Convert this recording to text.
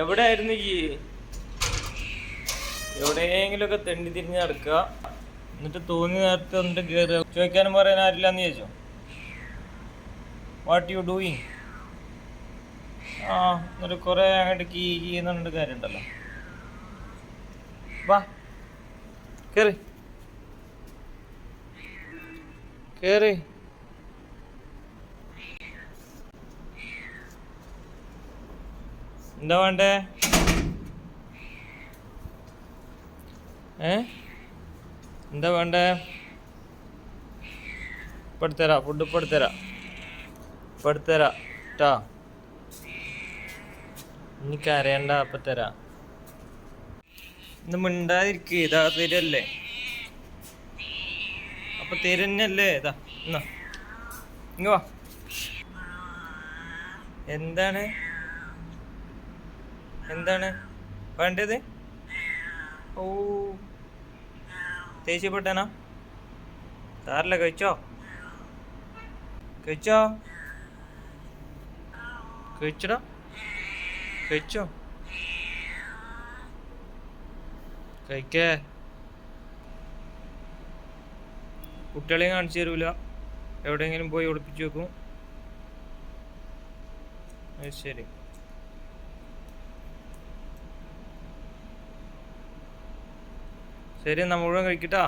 എവിടെ ആയിരുന്നു ഈ എവിടെയെങ്കിലുമൊക്കെ തെണ്ടി തിരിഞ്ഞ് നടക്കുക. എന്നിട്ട് തോന്നി നേരത്തെ എന്നിട്ട് കയറുക ചോദിക്കാനും പറയാൻ ആരില്ല എന്ന് ചോദിച്ചോ വാട്ട് യു ഡൂയിങ് ആ എന്നിട്ട് കുറേ അങ്ങോട്ട് കീ കീ എന്നുണ്ട് കാര്യമുണ്ടല്ലോ. വാ കേറി. കേറി. എന്താ വേണ്ടേ? ഏ? എന്താ വേണ്ടേ? ഇപ്പൊ ഫുഡ് ഇപ്പൊ എടുത്തരാ ട്ടാ. എനിക്ക് അറിയണ്ട അപ്പൊ തരാ. ഇന്ന് മിണ്ടാതിരിക്കുക ഇതാ തരല്ലേ? അപ്പൊ തരന്നല്ലേ ഇതാ എന്നാ ഇങ്ങ എന്താണ്? എന്താണ്? വേണ്ടത്? ഓ. ദേഷ്യപ്പെട്ടാനാ? സാറില്ല കഴിച്ചോ? കഴിച്ചോ? കഴിച്ചടാ. കഴിച്ചോ? കഴിക്കേ. കുട്ടികളെയും കാണിച്ചു തരൂല. എവിടെയെങ്കിലും പോയി ഒളിപ്പിച്ചു വെക്കും. ശരി. ശരി എന്നാ മുഴുവൻ കഴിക്കട്ടാ.